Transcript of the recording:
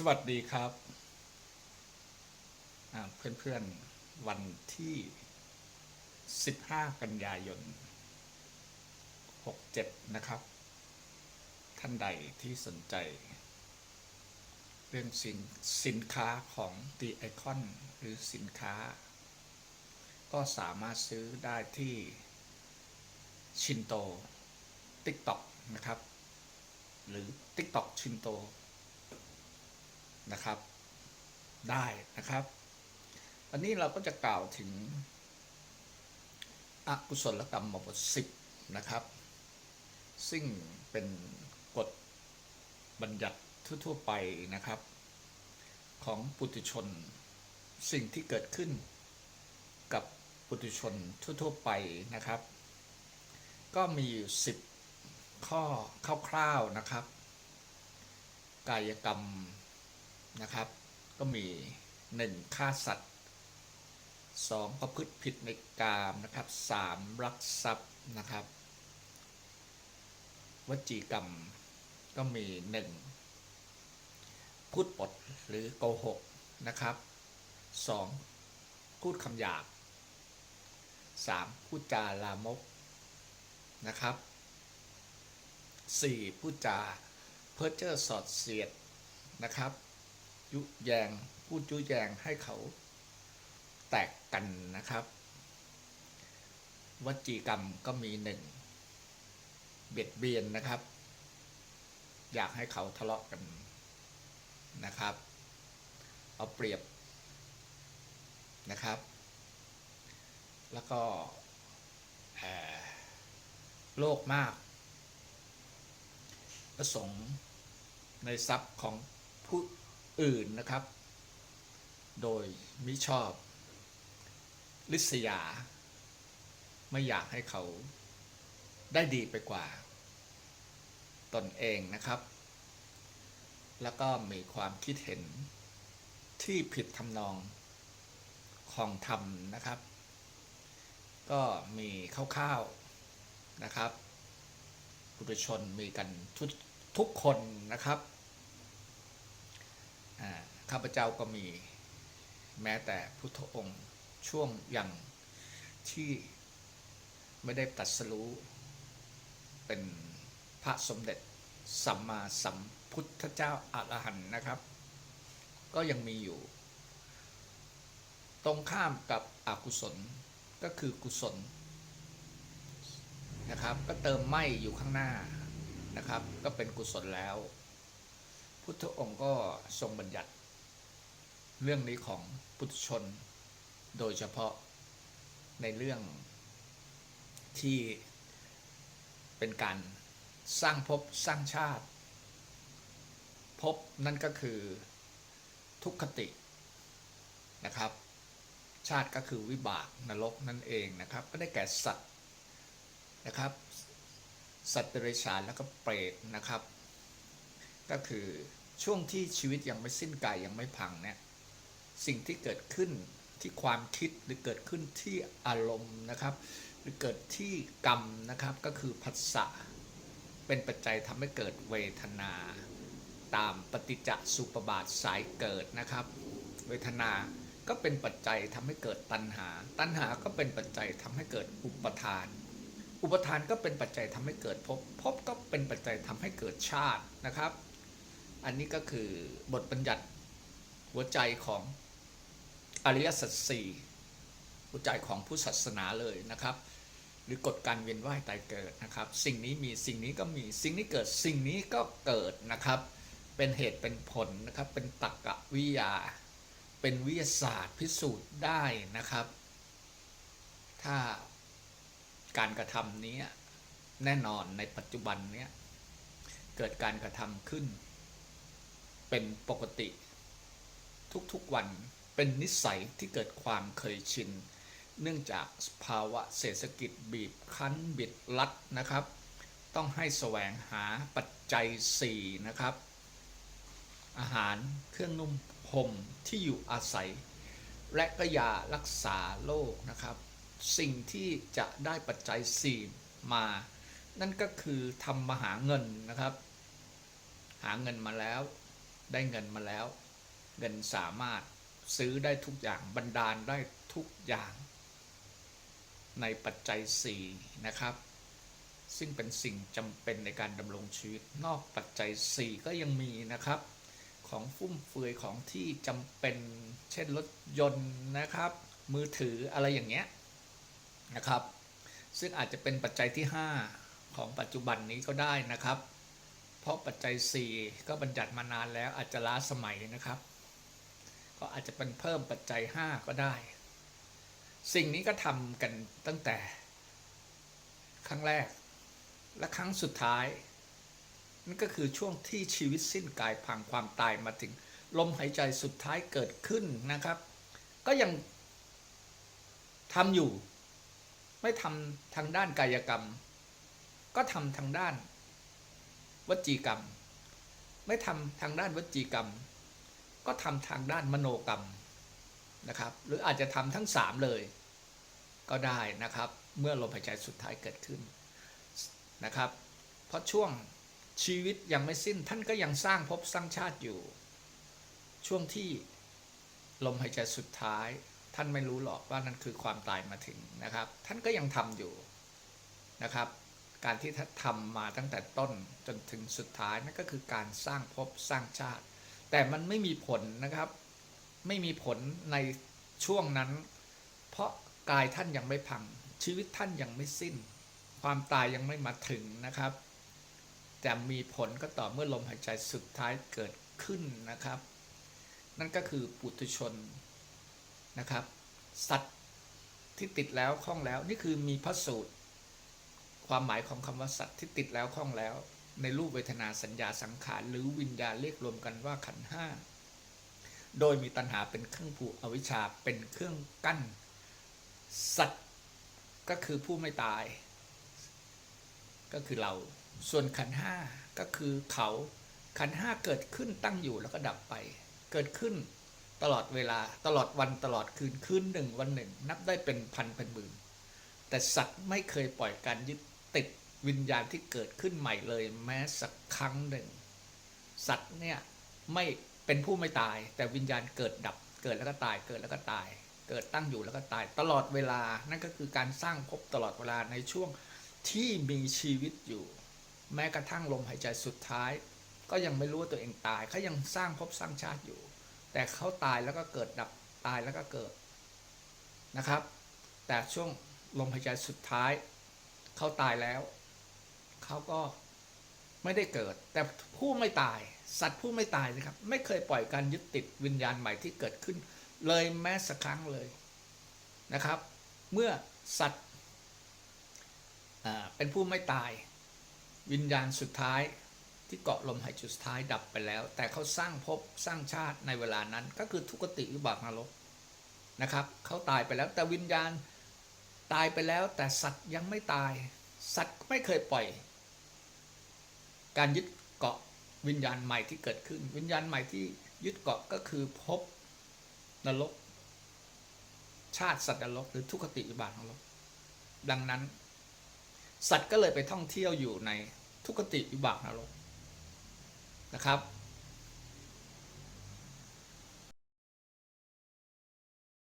สวัสดีครับเพื่อนๆวันที่ 15 กันยายน 67 นะครับ ท่านใดที่สนใจ เรื่องสินสินค้าของ The Icon หรือสินค้า ก็สามารถซื้อได้ที่ชินโต TikTok นะครับ หรือ TikTok ชินโต นะครับ ได้นะครับวันนี้เราก็จะกล่าวถึงอกุศลกรรมบทสิบนะครับ ซึ่งเป็นกฎบัญญัติทั่วๆไปนะครับ ของปุถุชนสิ่งที่เกิดขึ้นกับปุถุชนทั่วๆไปนะครับ ก็มีอยู่สิบข้อคร่าวๆนะครับ กายกรรม นะครับ ก็มี 1. ฆ่าสัตว์ 2. ประพฤติผิดในกามนะครับ 3. รักทรัพย์นะครับ วจีกรรมก็มี 1. พูดปดหรือโกหกนะครับ 2. พูดคำหยาบ 3. พูดจาลามกนะครับ 4. พูดจาเพ้อเจ้อสอดเสียดนะครับ ยุแยง พูดยุแยงให้เขาแตกกันนะครับ วจีกรรมก็มีหนึ่งเบียดเบียนนะครับ อยากให้เขาทะเลาะกันนะครับ เอาเปรียบนะครับ แล้วก็โลภมากประสงค์ในทรัพย์ของผู้ อื่นนะครับ โดยมิชอบ ลิษยา ไม่อยากให้เขาได้ดีไปกว่า ตนเองนะครับ แล้วก็มีความคิดเห็นที่ผิดทำนองของธรรมนะครับ ก็มีคร่าวๆนะครับปุถุชนมีกันทุกทุกคนนะครับ ข้าพเจ้าก็มีแม้แต่พุทธองค์ช่วงยังที่ไม่ได้ตรัสรู้เป็นพระสมเด็จสัมมาสัมพุทธเจ้าอรหันต์นะครับ ก็ยังมีอยู่ ตรงข้ามกับอกุศลก็คือกุศลนะครับ ก็เติมไม่อยู่ข้างหน้านะครับ ก็เป็นกุศลแล้ว พุทธองค์ก็ทรงบัญญัติ เรื่องนี้ของพุทธชน โดยเฉพาะในเรื่องที่เป็นการสร้างภพสร้างชาติภพนั่นก็คือทุกขตินะครับ ชาติก็คือวิบากนรกนั่นเองนะครับ ก็ได้แก่สัตว์นะครับ สัตว์เดรัจฉานแล้วก็เปรตนะครับ ก็คือ ช่วงที่ชีวิตยังไม่สิ้นกายยังไม่พังเนี่ยสิ่งที่เกิดขึ้นที่ความคิดหรือเกิดขึ้นที่อารมณ์นะครับ หรือเกิดที่กรรมนะครับก็คือผัสสะเป็นปัจจัยทำให้เกิดเวทนาตามปฏิจจสุปบาทสายเกิดนะครับ เวทนาก็เป็นปัจจัยทำให้เกิดตัณหา ตัณหาก็เป็นปัจจัยทำให้เกิดอุปทาน อุปทานก็เป็นปัจจัยทำให้เกิดภพภพก็เป็นปัจจัยทำให้เกิดชาตินะครับ อันนี้ก็คือบทบัญญัติหัวใจของอริยสัจสี่หัวใจของผู้ศาสนาเลยนะครับ หรือกฎการเวียนว่ายตายเกิดนะครับ สิ่งนี้มีสิ่งนี้ก็มีสิ่งนี้เกิดสิ่งนี้ก็เกิดนะครับ เป็นเหตุเป็นผลนะครับ เป็นตรรกะวิทยา เป็นวิทยาศาสตร์พิสูจน์ได้นะครับ ถ้าการกระทำนี้แน่นอนในปัจจุบันเนี้ยเกิดการกระทำขึ้น เป็นปกติ ทุกๆวันเป็นนิสัยที่เกิดความเคยชิน เนื่องจากภาวะเศรษฐกิจบีบคั้นบิดลัดนะครับ ต้องให้แสวงหาปัจจัย 4 นะครับ อาหารเครื่องนุ่มห่มที่อยู่อาศัย และก็ยารักษาโรคนะครับ สิ่งที่จะได้ปัจจัย 4 มา นั่นก็คือทำมาหาเงินนะครับ หาเงินมาแล้ว ได้เงินมาแล้ว เงินสามารถซื้อได้ทุกอย่างบันดาลได้ทุกอย่าง ในปัจจัย 4 นะครับ ซึ่งเป็นสิ่งจำเป็นในการดำรงชีวิต นอกปัจจัย 4 ก็ยังมีนะครับ ของฟุ่มเฟือยของที่จำเป็น เช่นรถยนต์นะครับ มือถืออะไรอย่างเงี้ยนะครับ ซึ่งอาจจะเป็นปัจจัยที่ 5 ของปัจจุบันนี้ก็ได้นะครับ เพราะปัจจัย 4 ก็บัญญัติมานานแล้วอาจจะล้าสมัยนะครับ ก็อาจจะเป็นเพิ่มปัจจัย 5 ก็ได้ สิ่งนี้ก็ทำกันตั้งแต่ ครั้งแรก และครั้งสุดท้ายนั่นก็คือช่วงที่ชีวิตสิ้นกายพังความตายมาถึงลมหายใจสุดท้ายเกิดขึ้นนะครับ ก็ยังทำอยู่ ไม่ทำทางด้านกายกรรม ก็ทำทางด้าน วจีกรรม ไม่ทำทางด้านวจีกรรม ก็ทำทางด้านมโนกรรมนะครับ หรืออาจจะทำทั้งสามเลย ก็ได้นะครับ เมื่อลมหายใจสุดท้ายเกิดขึ้นนะครับ เพราะช่วงชีวิตยังไม่สิ้นท่านก็ยังสร้างภพสร้างชาติอยู่ ช่วงที่ลมหายใจสุดท้าย ท่านไม่รู้หรอกว่านั่นคือความตายมาถึงนะครับ ท่านก็ยังทำอยู่นะครับ การที่ท่านทำมาตั้งแต่ต้นจนถึงสุดท้ายนั่นก็คือการสร้างภพสร้างชาติ แต่มันไม่มีผลนะครับ ไม่มีผลในช่วงนั้น เพราะกายท่านยังไม่พัง ชีวิตท่านยังไม่สิ้น ความตายยังไม่มาถึงนะครับ แต่มีผลก็ต่อเมื่อลมหายใจสุดท้ายเกิดขึ้นนะครับ นั่นก็คือปุถุชนนะครับ สัตว์ที่ติดแล้วคล่องแล้วนี่คือมีพระสูตร ความหมายของคำว่าสัตว์ที่ติดแล้วคล่องแล้ว ในรูปเวทนาสัญญาสังขารหรือวิญญาเรียกรวมกันว่าขันห้าโดยมีตัณหาเป็นเครื่องผูกอวิชชาเป็นเครื่องกั้น สัตว์ก็คือผู้ไม่ตาย ก็คือเรา ส่วนขันห้าก็คือเขา ขันห้าเกิดขึ้นตั้งอยู่แล้วก็ดับไป เกิดขึ้นตลอดเวลาตลอดวันตลอดคืนคืนหนึ่งวันหนึ่ง นับได้เป็นพันเป็นหมื่นแต่สัตว์ไม่เคยปล่อยการยึด ติดวิญญาณที่เกิดขึ้นใหม่เลยแม้สักครั้งหนึ่ง สัตว์เนี่ยไม่เป็นผู้ไม่ตาย แต่วิญญาณเกิดดับเกิดแล้วก็ตายเกิดแล้วก็ตาย เกิดตั้งอยู่แล้วก็ตาย ตลอดเวลานั่นก็คือการสร้างภพตลอดเวลาในช่วงที่มีชีวิตอยู่ แม้กระทั่งลมหายใจสุดท้าย ก็ยังไม่รู้ว่าตัวเองตายเขายังสร้างภพสร้างชาติอยู่ แต่เขาตายแล้วก็เกิดดับตายแล้วก็เกิดนะครับ แต่ช่วงลมหายใจสุดท้าย เขาตายแล้ว เขาก็ไม่ได้เกิด แต่ผู้ไม่ตาย สัตว์ผู้ไม่ตายนะครับ ไม่เคยปล่อยการยึดติดวิญญาณใหม่ที่เกิดขึ้น เลยแม้สักครั้งเลยนะครับ เมื่อสัตว์เป็นผู้ไม่ตาย วิญญาณสุดท้ายที่เกาะลมหายใจสุดท้ายดับไปแล้ว แต่เขาสร้างภพสร้างชาติในเวลานั้น ก็คือทุกติวิบากนรกนะครับเขาตายไปแล้วแต่วิญญาณ ตายไปแล้วแต่สัตว์ยังไม่ตาย สัตว์ไม่เคยปล่อย การยึดเกาะวิญญาณใหม่ที่เกิดขึ้น วิญญาณใหม่ที่ยึดเกาะก็คือภพนรก ชาติสัตว์นรกหรือทุกขติวิบากนรกดังนั้น สัตว์ก็เลยไปท่องเที่ยวอยู่ในทุกขติวิบากนรกนะครับ